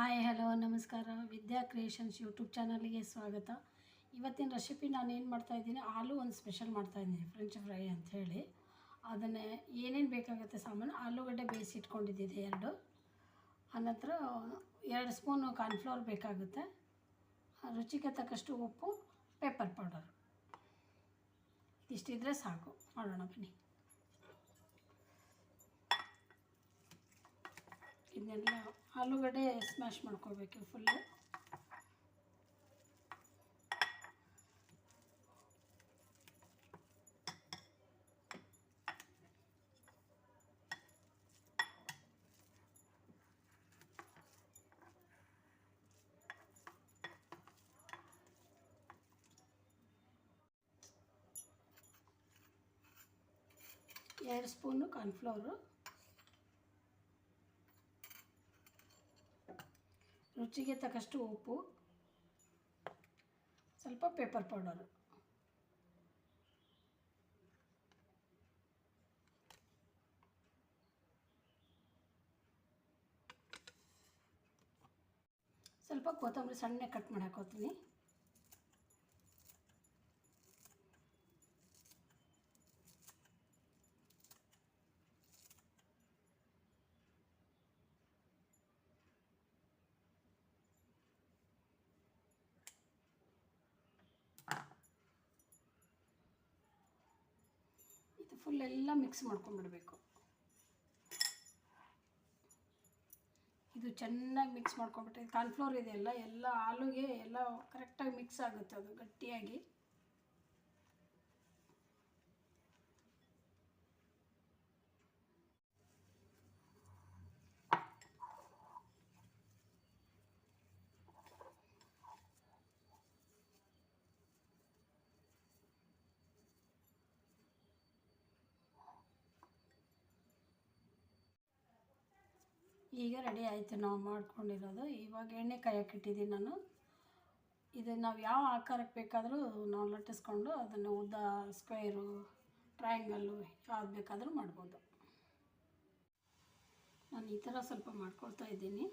Hi, hello, ನಮಸ್ಕಾರ. ವಿದ್ಯಾ creations YouTube ಚಾನಲ್ಗೆ ಸ್ವಾಗತ. ಇವತ್ತಿನ ರೆಸಿಪಿ ನಾನು ಏನು ಮಾಡ್ತಾಯಿದ್ದೀನಿ ಆಲೂ ಒಂದು ಸ್ಪೆಷಲ್ ಮಾಡ್ತಾಯಿದ್ದೀನಿ ಫ್ರೆಂಚ್ ಫ್ರೈ ಅಂತ ಹೇಳಿ. ಅದನ್ನೇ ಏನೇನು ಬೇಕಾಗುತ್ತೆ ಸಾಮಾನು, ಆಲೂಗಡ್ಡೆ ಬೇಯಿಸಿ ಇಟ್ಕೊಂಡಿದ್ದಿದೆ ಎರಡು. ಆನಂತರ ಎರಡು ಸ್ಪೂನು ಕಾರ್ನ್ಫ್ಲವರ್ ಬೇಕಾಗುತ್ತೆ. ರುಚಿಗೆ ತಕ್ಕಷ್ಟು ಉಪ್ಪು ಪೆಪ್ಪರ್ ಪೌಡರ್ ಇಷ್ಟಿದ್ರೆ ಸಾಕು. ಮಾಡೋಣ ಬನ್ನಿ. ಇದನ್ನೆಲ್ಲ ಆಲೂಗಡ್ಡೆ ಸ್ಮ್ಯಾಶ್ ಮಾಡ್ಕೋಬೇಕು ಫುಲ್ಲು ಎರಡು ಸ್ಪೂನು ಕಾರ್ನ್ಫ್ಲವರು ರುಚಿಗೆ ತಕ್ಕಷ್ಟು ಉಪ್ಪು ಸ್ವಲ್ಪ ಪೇಪರ್ ಪೌಡರು ಸ್ವಲ್ಪ ಕೊತ್ತಂಬರಿ ಸಣ್ಣ ಕಟ್ ಮಾಡಿ ಹಾಕೋತೀನಿ. ಫುಲ್ ಎಲ್ಲ ಮಿಕ್ಸ್ ಮಾಡ್ಕೊಂಡ್ಬಿಡ್ಬೇಕು. ಇದು ಚೆನ್ನಾಗಿ ಮಿಕ್ಸ್ ಮಾಡ್ಕೊಂಡ್ಬಿಟ್ಟು ಕಾರ್ನ್ಫ್ಲೋರ್ ಇದೆಯಲ್ಲ, ಎಲ್ಲ ಆಲೂಗೆ ಎಲ್ಲ ಕರೆಕ್ಟಾಗಿ ಮಿಕ್ಸ್ ಆಗುತ್ತೆ ಅದು ಗಟ್ಟಿಯಾಗಿ. ಈಗ ರೆಡಿ ಆಯಿತು. ನಾವು ಮಾಡ್ಕೊಂಡಿರೋದು. ಇವಾಗ ಎಣ್ಣೆ ಕಾಯಕ್ಕೆ ಇಟ್ಟಿದ್ದೀನಿ ನಾನು. ಇದು ನಾವು ಯಾವ ಆಕಾರಕ್ಕೆ ಬೇಕಾದರೂ ನಾವು ಲಟ್ಟಿಸ್ಕೊಂಡು ಅದನ್ನು ಉದ್ದ ಸ್ಕ್ವೇರು ಟ್ರಯಾಂಗಲ್ಲು ಯಾವ್ದು ಬೇಕಾದರೂ ಮಾಡ್ಬೋದು. ನಾನು ಈ ಥರ ಸ್ವಲ್ಪ ಮಾಡ್ಕೊಳ್ತಾ ಇದ್ದೀನಿ.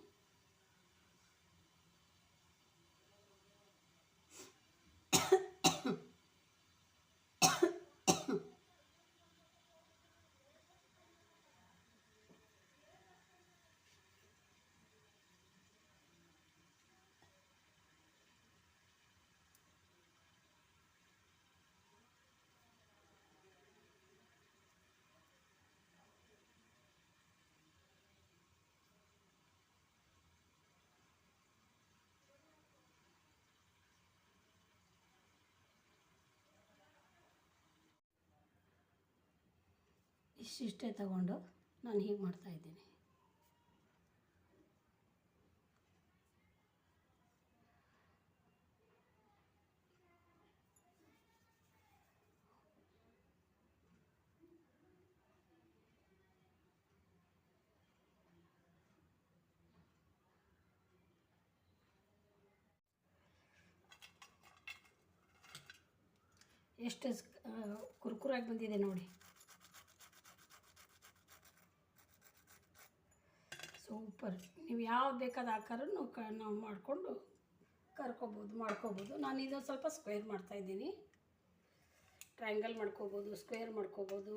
ಇಷ್ಟಿಷ್ಟೇ ತಗೊಂಡು ನಾನು ಹೀಗೆ ಮಾಡ್ತಾಯಿದ್ದೀನಿ ಎಷ್ಟು ಕುರ್ಕುರಾಗಿ ಬಂದಿದೆ ನೋಡಿ. ಸೂಪರ್ ನೀವು ಯಾವ ಬೇಕಾದ ಆಕಾರನು ಕ, ನಾವು ಮಾಡಿಕೊಂಡು ಕರ್ಕೋಬೋದು, ಮಾಡ್ಕೋಬೋದು. ನಾನು ಇದೊಂದು ಸ್ವಲ್ಪ ಸ್ಕ್ವೇರ್ ಮಾಡ್ತಾಯಿದ್ದೀನಿ ಟ್ರಯಾಂಗಲ್ ಮಾಡ್ಕೋಬೋದು ಸ್ಕ್ವೇರ್ ಮಾಡ್ಕೋಬೋದು.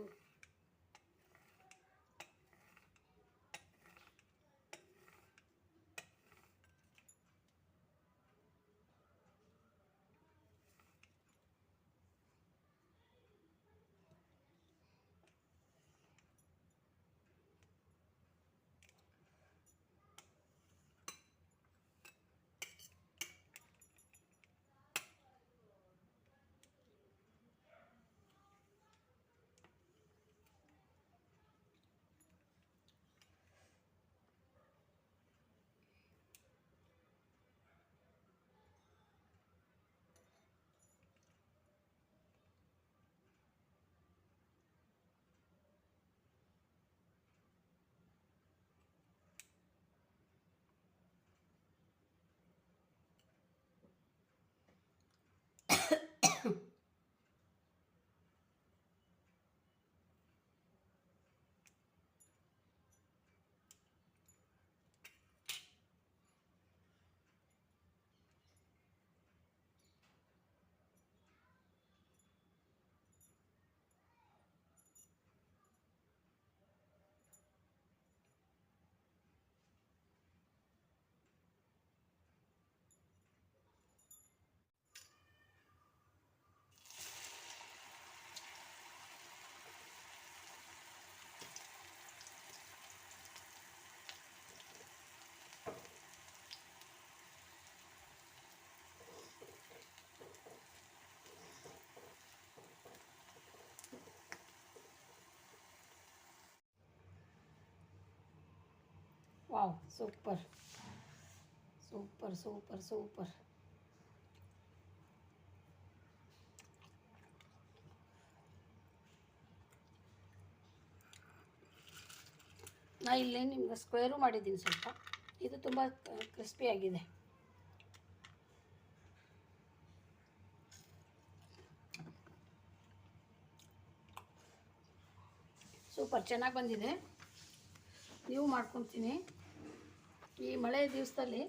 Wow, super. Super super super. ನಾ ಇಲ್ಲಿ ನಿಮ್ಗೆ ಸ್ಕ್ವೇರು ಮಾಡಿದ್ದೀನಿ ಸ್ವಲ್ಪ. ಇದು ತುಂಬ ಕ್ರಿಸ್ಪಿಯಾಗಿದೆ ಸೂಪರ್, ಚೆನ್ನಾಗಿ ಬಂದಿದೆ. ನೀವು ಮಾಡ್ಕೊತೀನಿ. ಈ ಮಳೆ ದಿವಸದಲ್ಲಿ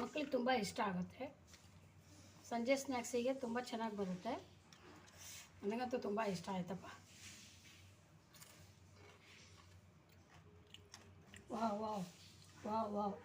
ಮಕ್ಕಳಿಗೆ ತುಂಬ ಇಷ್ಟ ಆಗುತ್ತೆ. ಸಂಜೆ ಸ್ನ್ಯಾಕ್ಸಿಗೆ ತುಂಬ ಚೆನ್ನಾಗಿ ಬರುತ್ತೆ. ನನಗಂತೂ ತುಂಬ ಇಷ್ಟ ಆಯ್ತಪ್ಪ. Wow wow wow wow.